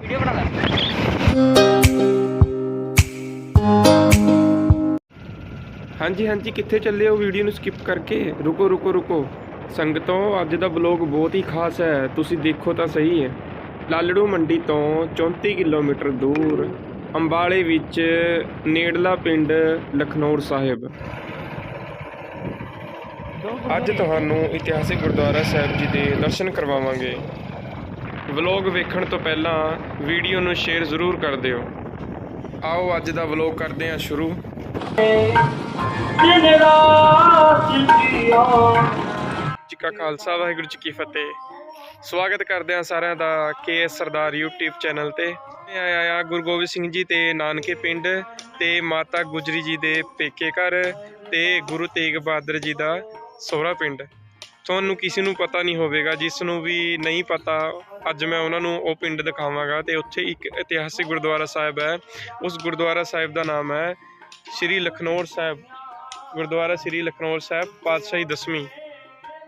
Video ਬਣਾ ਲੈ। ਹਾਂਜੀ ਹਾਂਜੀ, ਕਿੱਥੇ ਚੱਲੇ ਹੋ ਵੀਡੀਓ ਨੂੰ ਸਕਿਪ ਕਰਕੇ? ਰੁਕੋ ਰੁਕੋ ਰੁਕੋ। ਸੰਗਤੋਂ ਅੱਜ ਦਾ ਬਲੌਗ ਬਹੁਤ ਹੀ ਖਾਸ ਹੈ। ਤੁਸੀਂ ਦੇਖੋ ਤਾਂ ਸਹੀ ਹੈ। ਲਾਲੜੂ ਮੰਡੀ ਤੋਂ 34 ਕਿਲੋਮੀਟਰ ਦੂਰ ਅੰਬਾਲੇ ਵਿੱਚ ਨੇੜਲਾ ਪਿੰਡ ਲਖਨੌਰ ਸਾਹਿਬ। ਅੱਜ ਤੁਹਾਨੂੰ ਇਤਿਹਾਸਿਕ ਗੁਰਦੁਆਰਾ ਸਾਹਿਬ ਜੀ ਦੇ ਦਰਸ਼ਨ ਕਰਵਾਵਾਂਗੇ। ਵਲੌਗ ਵੇਖਣ ਤੋਂ ਪਹਿਲਾਂ ਵੀਡੀਓ ਨੂੰ ਸ਼ੇਅਰ ਜ਼ਰੂਰ ਕਰ ਦਿਓ। ਆਓ ਅੱਜ ਦਾ ਵਲੌਗ ਕਰਦੇ ਹਾਂ ਸ਼ੁਰੂ। ਜੀ ਕਾ ਖਾਲਸਾ, ਵਾਹਿਗੁਰੂ ਜੀ ਕੀ ਫਤਿਹ। ਸਵਾਗਤ ਕਰਦੇ ਹਾਂ ਸਾਰਿਆਂ ਦਾ ਕੇਐਸ ਸਰਦਾਰ YouTube ਚੈਨਲ ਤੇ। ਮੈਂ ਆਇਆ ਆ ਗੁਰੂ ਗੋਬਿੰਦ ਸਿੰਘ ਜੀ ਤੇ ਨਾਨਕੇ ਪਿੰਡ ਤੇ ਮਾਤਾ ਗੁਜਰੀ ਜੀ ਦੇ ਪੇਕੇ ਘਰ ਤੇ ਗੁਰੂ ਤੇਗ ਬਹਾਦਰ ਜੀ ਦਾ ਸੋਹਰਾ ਪਿੰਡ। ਤੁਹਾਨੂੰ ਕਿਸੇ ਨੂੰ ਪਤਾ ਨਹੀਂ ਹੋਵੇਗਾ, ਜਿਸ ਨੂੰ ਵੀ ਨਹੀਂ ਪਤਾ, ਅੱਜ ਮੈਂ ਉਹਨਾਂ ਨੂੰ ਉਹ ਪਿੰਡ ਦਿਖਾਵਾਂਗਾ ਤੇ ਉੱਥੇ ਇੱਕ ਇਤਿਹਾਸਿਕ ਗੁਰਦੁਆਰਾ ਸਾਹਿਬ ਹੈ। ਉਸ ਗੁਰਦੁਆਰਾ ਸਾਹਿਬ ਦਾ ਨਾਮ ਹੈ ਸ਼੍ਰੀ ਲਖਨੌਰ ਸਾਹਿਬ। ਗੁਰਦੁਆਰਾ ਸ਼੍ਰੀ ਲਖਨੌਰ ਸਾਹਿਬ, ਪਾਤਸ਼ਾਹੀ ਦਸਵੀਂ।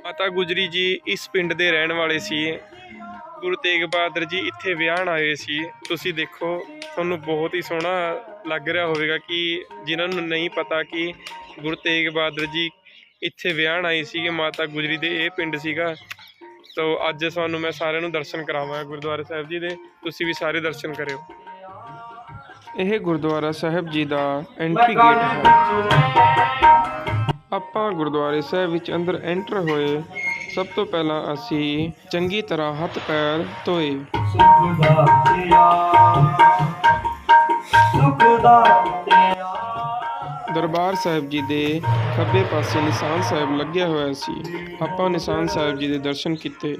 ਮਾਤਾ ਗੁਜਰੀ ਜੀ ਇਸ ਪਿੰਡ ਦੇ ਰਹਿਣ ਵਾਲੇ ਸੀ। ਗੁਰੂ ਤੇਗ ਬਹਾਦਰ ਜੀ ਇੱਥੇ ਵਿਆਹਣ ਆਏ ਸੀ। ਤੁਸੀਂ ਦੇਖੋ, ਤੁਹਾਨੂੰ ਬਹੁਤ ਹੀ ਸੋਹਣਾ ਲੱਗ ਰਿਹਾ ਹੋਵੇਗਾ ਕਿ ਜਿਨ੍ਹਾਂ ਨੂੰ ਨਹੀਂ ਪਤਾ ਕਿ ਗੁਰੂ ਤੇਗ ਬਹਾਦਰ ਜੀ ਇੱਥੇ ਵਿਆਹਣ ਆਏ ਸੀਗੇ, ਮਾਤਾ ਗੁਜਰੀ ਦੇ, ਇਹ ਪਿੰਡ ਸੀਗਾ। ਤੋ ਅੱਜ ਤੁਹਾਨੂੰ ਮੈਂ ਸਾਰਿਆਂ ਨੂੰ ਦਰਸ਼ਨ ਕਰਾਵਾਂਗਾ ਗੁਰਦੁਆਰਾ ਸਾਹਿਬ ਜੀ ਦੇ। ਤੁਸੀਂ ਵੀ ਸਾਰੇ ਦਰਸ਼ਨ ਕਰਿਓ। ਇਹ ਗੁਰਦੁਆਰਾ ਸਾਹਿਬ ਜੀ ਦਾ ਐਂਟਰੀ ਗੇਟ ਹੈ। ਆਪਾਂ ਗੁਰਦੁਆਰੇ ਸਾਹਿਬ ਵਿੱਚ ਅੰਦਰ ਐਂਟਰ ਹੋਏ, ਸਭ ਤੋਂ ਪਹਿਲਾਂ ਅਸੀਂ ਚੰਗੀ ਤਰ੍ਹਾਂ ਹੱਥ ਪੈਰ ਧੋਏ। ਸੁਖ ਦਾਤਿਆ ਦਰਬਾਰ ਸਾਹਿਬ ਜੀ ਦੇ ਖੱਬੇ ਪਾਸੇ ਨਿਸ਼ਾਨ ਸਾਹਿਬ ਲੱਗਿਆ ਹੋਇਆ ਸੀ। ਆਪਾਂ ਨਿਸ਼ਾਨ ਸਾਹਿਬ ਜੀ ਦੇ ਦਰਸ਼ਨ ਕੀਤੇ।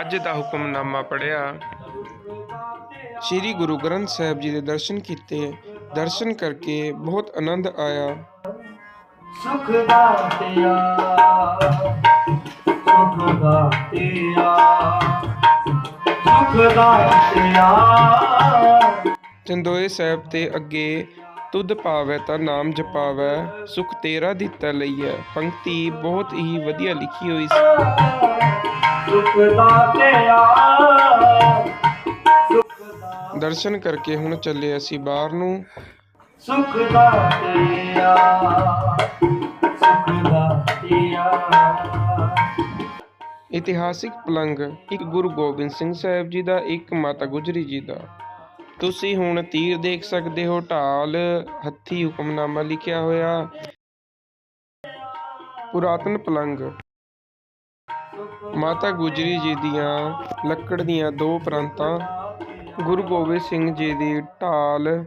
ਅੱਜ ਦਾ ਹੁਕਮਨਾਮਾ ਪੜਿਆ ਸ੍ਰੀ ਗੁਰੂ ਗ੍ਰੰਥ ਸਾਹਿਬ ਜੀ ਦੇ ਦਰਸ਼ਨ ਕੀਤੇ। ਦਰਸ਼ਨ ਕਰਕੇ ਬਹੁਤ ਆਨੰਦ ਆਇਆ। ਸੁਖ ਦਾਤਿਆ ਸੁਖ ਦਾਤਿਆ ਸੁਖ ਦਾਤਿਆ ਚੰਦੋਏ ਸਾਹਿਬ ਤੇ ਅੱਗੇ ਤੁਧ ਪਾਵੈ ਤਾਂ ਨਾਮ ਜਪਾਵੈ ਸੁਖ ਤੇਰਾ ਦਿੱਤਾ ਲਈਐ। ਪੰਕਤੀ ਬਹੁਤ ਹੀ ਵਧੀਆ ਲਿਖੀ ਹੋਈ ਸੀ। ਦਰਸ਼ਨ ਕਰਕੇ ਹੁਣ ਚੱਲੇ ਅਸੀਂ ਬਾਹਰ ਨੂੰ। ਸੁਖ ਦਾਤਿਆ ਇਤਿਹਾਸਿਕ ਪਲੰਗ ਇੱਕ ਗੁਰੂ ਗੋਬਿੰਦ ਸਿੰਘ ਸਾਹਿਬ ਜੀ ਦਾ ਇੱਕ ਮਾਤਾ ਗੁਜਰੀ ਜੀ ਦਾ। ਤੁਸੀਂ ਹੁਣ ਤੀਰ ਦੇਖ ਸਕਦੇ ਹੋ, ਢਾਲ, ਹੱਥੀ ਹੁਕਮਨਾਮਾ ਲਿਖਿਆ ਹੋਇਆ। ਪੁਰਾਤਨ ਪਲੰਗ। ਮਾਤਾ ਗੁਜਰੀ ਜੀ ਦੀਆਂ ਲੱਕੜ ਦੀਆਂ ਦੋ ਪ੍ਰਾਂਤਾਂ, ਗੁਰੂ ਗੋਬਿੰਦ ਸਿੰਘ ਜੀ ਦੀ ਢਾਲ,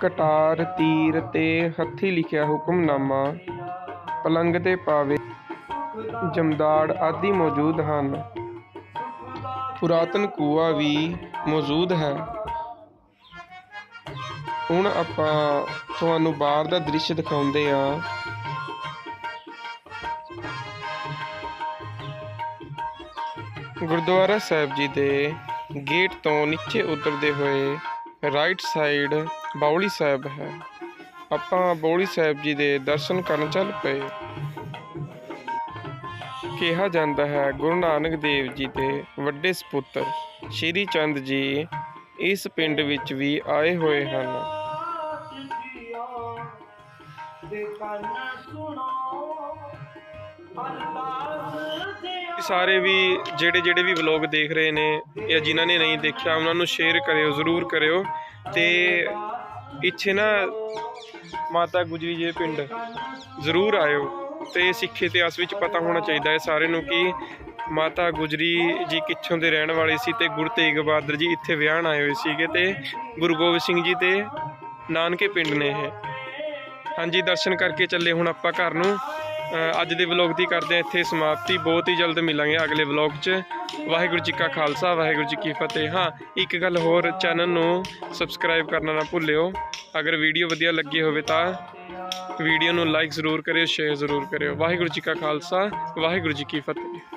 ਕਟਾਰ, ਤੀਰ ਤੇ ਹੱਥੀ ਲਿਖਿਆ ਹੁਕਮਨਾਮਾ, ਪਲੰਗ ਤੇ ਪਾਵੇ, ਜਮਦਾੜ ਆਦਿ ਮੌਜੂਦ ਹਨ। ਪੁਰਾਤਨ ਕੂਆ ਵੀ ਮੌਜੂਦ ਹੈ। ਹੁਣ ਆਪਾਂ ਤੁਹਾਨੂੰ ਬਾਹਰ ਦਾ ਦ੍ਰਿਸ਼ ਦਿਖਾਉਂਦੇ ਹਾਂ। ਗੁਰਦੁਆਰਾ ਸਾਹਿਬ ਜੀ ਦੇ ਗੇਟ ਤੋਂ ਨੀਚੇ ਉਤਰਦੇ ਹੋਏ ਰਾਈਟ ਸਾਈਡ ਬਾਉਲੀ ਸਾਹਿਬ ਹੈ। ਆਪਾਂ ਬਾਉਲੀ ਸਾਹਿਬ ਜੀ ਦੇ ਦਰਸ਼ਨ ਕਰਨ ਚੱਲ ਪਏ। ਕਿਹਾ ਜਾਂਦਾ ਹੈ ਗੁਰੂ ਨਾਨਕ ਦੇਵ ਜੀ ਦੇ ਵੱਡੇ ਸੁਪੁੱਤਰ ਸ਼੍ਰੀ ਚੰਦ ਜੀ ਇਸ ਪਿੰਡ ਵਿੱਚ ਵੀ ਆਏ ਹੋਏ ਹਨ। ਸਾਰੇ ਵੀ ਜਿਹੜੇ ਜਿਹੜੇ ਵੀ ਵਲੌਗ ਦੇਖ ਰਹੇ ਨੇ ਜਾਂ ਜਿਨ੍ਹਾਂ ਨੇ ਨਹੀਂ ਦੇਖਿਆ, ਉਹਨਾਂ ਨੂੰ ਸ਼ੇਅਰ ਕਰਿਓ, ਜ਼ਰੂਰ ਕਰਿਓ। ਤੇ ਇੱਥੇ ਨਾ ਮਾਤਾ ਗੁਜਰੀ ਜੀ ਪਿੰਡ ਜ਼ਰੂਰ ਆਇਓ। ਤੇ ਸਿੱਖ ਇਤਿਹਾਸ ਵਿੱਚ ਪਤਾ ਹੋਣਾ ਚਾਹੀਦਾ ਹੈ ਸਾਰੇ ਨੂੰ ਕਿ ਮਾਤਾ ਗੁਜਰੀ ਜੀ ਕਿੱਥੋਂ ਦੇ ਰਹਿਣ ਵਾਲੇ ਸੀ ਤੇ ਗੁਰੂ ਤੇਗ ਬਹਾਦਰ ਜੀ ਇੱਥੇ ਵਿਆਹਣ ਆਏ ਹੋਏ ਸੀਗੇ ਤੇ ਗੁਰੂ ਗੋਬਿੰਦ ਸਿੰਘ ਜੀ ਤੇ ਨਾਨਕੇ ਪਿੰਡ ਨੇ ਇਹ। ਹਾਂਜੀ, ਦਰਸ਼ਨ ਕਰਕੇ ਚੱਲੇ ਹੁਣ ਆਪਾਂ ਘਰ ਨੂੰ। ਅੱਜ ਦੇ ਵਲੌਗ ਦੀ ਕਰਦੇ ਹਾਂ ਇੱਥੇ ਸਮਾਪਤੀ। ਬਹੁਤ ਹੀ ਜਲਦ ਮਿਲਾਂਗੇ ਅਗਲੇ ਵਲੌਗ 'ਚ। ਵਾਹਿਗੁਰੂ ਜੀ ਕਾ ਖਾਲਸਾ, ਵਾਹਿਗੁਰੂ ਜੀ ਕੀ ਫਤਿਹ। ਹਾਂ, ਇੱਕ ਗੱਲ ਹੋਰ, ਚੈਨਲ ਨੂੰ ਸਬਸਕ੍ਰਾਈਬ ਕਰਨਾ ਨਾ ਭੁੱਲਿਓ। ਅਗਰ ਵੀਡੀਓ ਵਧੀਆ ਲੱਗੀ ਹੋਵੇ ਤਾਂ ਵੀਡੀਓ ਨੂੰ ਲਾਈਕ ਜ਼ਰੂਰ ਕਰਿਓ, ਸ਼ੇਅਰ ਜ਼ਰੂਰ ਕਰਿਓ। ਵਾਹਿਗੁਰੂ ਜੀ ਕਾ ਖਾਲਸਾ, ਵਾਹਿਗੁਰੂ ਜੀ ਕੀ ਫਤਿਹ।